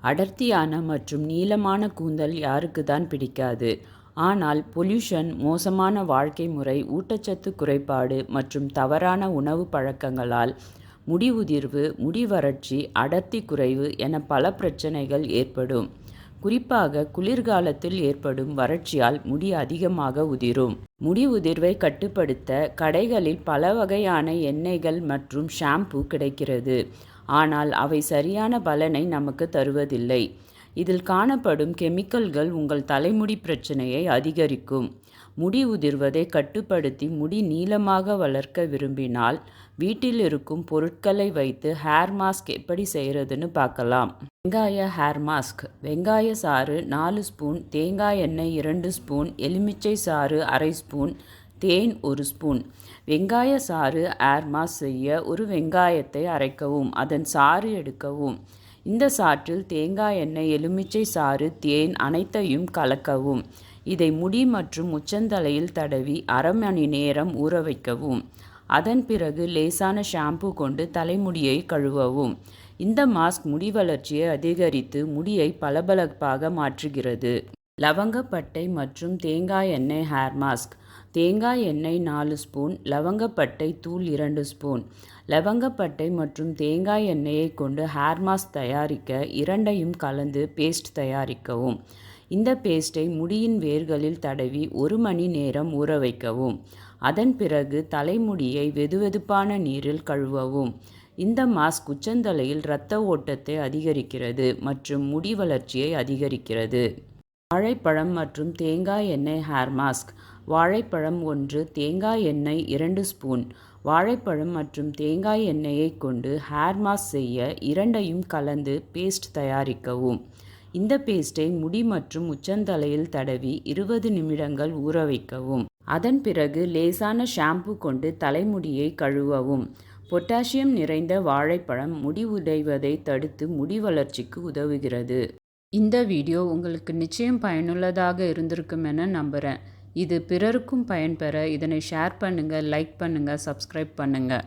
அடர்த்தியான மற்றும் நீளமான கூந்தல் யாருக்கு தான் பிடிக்காது. ஆனால் பொல்யூஷன் மோசமான வாழ்க்கை முறை ஊட்டச்சத்து குறைபாடு மற்றும் தவறான உணவு பழக்கங்களால் முடி உதிர்வு முடி வறட்சி அடர்த்தி குறைவு என பல பிரச்சனைகள் ஏற்படும். குறிப்பாக குளிர்காலத்தில் ஏற்படும் வறட்சியால் முடி அதிகமாக உதிரும். முடி உதிர்வை கட்டுப்படுத்த கடைகளில் பல வகையான எண்ணெய்கள் மற்றும் ஷாம்பு கிடைக்கிறது. ஆனால் அவை சரியான பலனை நமக்கு தருவதில்லை. இதில் காணப்படும் கெமிக்கல்கள் உங்கள் தலைமுடி பிரச்சனையை அதிகரிக்கும். முடி உதிர்வதை கட்டுப்படுத்தி முடி நீளமாக வளர்க்க விரும்பினால் வீட்டில் இருக்கும் பொருட்களை வைத்து ஹேர் மாஸ்க் எப்படி செய்கிறதுன்னு பார்க்கலாம். வெங்காய ஹேர் மாஸ்க். வெங்காய சாறு நாலு ஸ்பூன் தேங்காய் எண்ணெய் இரண்டு ஸ்பூன் எலுமிச்சை சாறு அரை ஸ்பூன் தேன் ஒரு ஸ்பூன். வெங்காய சாறு ஹேர் செய்ய ஒரு வெங்காயத்தை அரைக்கவும் அதன் சாறு எடுக்கவும். இந்த சாற்றில் தேங்காய் எண்ணெய் எலுமிச்சை சாறு தேன் அனைத்தையும் கலக்கவும். இதை முடி மற்றும் உச்சந்தலையில் தடவி அரை மணி நேரம் ஊற வைக்கவும். அதன் பிறகு லேசான ஷாம்பு கொண்டு தலைமுடியை கழுவவும். இந்த மாஸ்க் முடி வளர்ச்சியை அதிகரித்து முடியை பளபளப்பாக மாற்றுகிறது. லவங்கப்பட்டை மற்றும் தேங்காய் எண்ணெய் ஹேர் மாஸ்க் தேங்காய் எண்ணெய் நாலு ஸ்பூன் லவங்கப்பட்டை தூள் இரண்டு ஸ்பூன். லவங்கப்பட்டை மற்றும் தேங்காய் எண்ணெயை கொண்டு ஹேர் மாஸ்க் தயாரிக்க இரண்டையும் கலந்து பேஸ்ட் தயாரிக்கவும். இந்த பேஸ்ட்டை முடியின் வேர்களில் தடவி ஒரு மணி நேரம் ஊற வைக்கவும். அதன் பிறகு தலைமுடியை வெதுவெதுப்பான நீரில் கழுவவும். இந்த மாஸ்க் உச்சந்தலையில் இரத்த ஓட்டத்தை அதிகரிக்கிறது மற்றும் முடி வளர்ச்சியை அதிகரிக்கிறது. வாழைப்பழம் மற்றும் தேங்காய் எண்ணெய் ஹேர் மாஸ்க். வாழைப்பழம் ஒன்று தேங்காய் எண்ணெய் இரண்டு ஸ்பூன். வாழைப்பழம் மற்றும் தேங்காய் எண்ணெயை கொண்டு ஹேர் மாஸ்க் செய்ய இரண்டையும் கலந்து பேஸ்ட் தயாரிக்கவும். இந்த பேஸ்ட்டை முடி மற்றும் உச்சந்தலையில் தடவி இருபது நிமிடங்கள் ஊற வைக்கவும். அதன் பிறகு லேசான ஷாம்பு கொண்டு தலைமுடியை கழுவவும். பொட்டாசியம் நிறைந்த வாழைப்பழம் முடி உடைவதை தடுத்து முடி வளர்ச்சிக்கு உதவுகிறது. இந்த வீடியோ உங்களுக்கு நிச்சயம் பயனுள்ளதாக இருந்திருக்கும் என நம்புகிறேன் இது பிறருக்கும் பயன்பெற இதனை ஷேர் பண்ணுங்கள் லைக் பண்ணுங்கள் சப்ஸ்கிரைப் பண்ணுங்கள்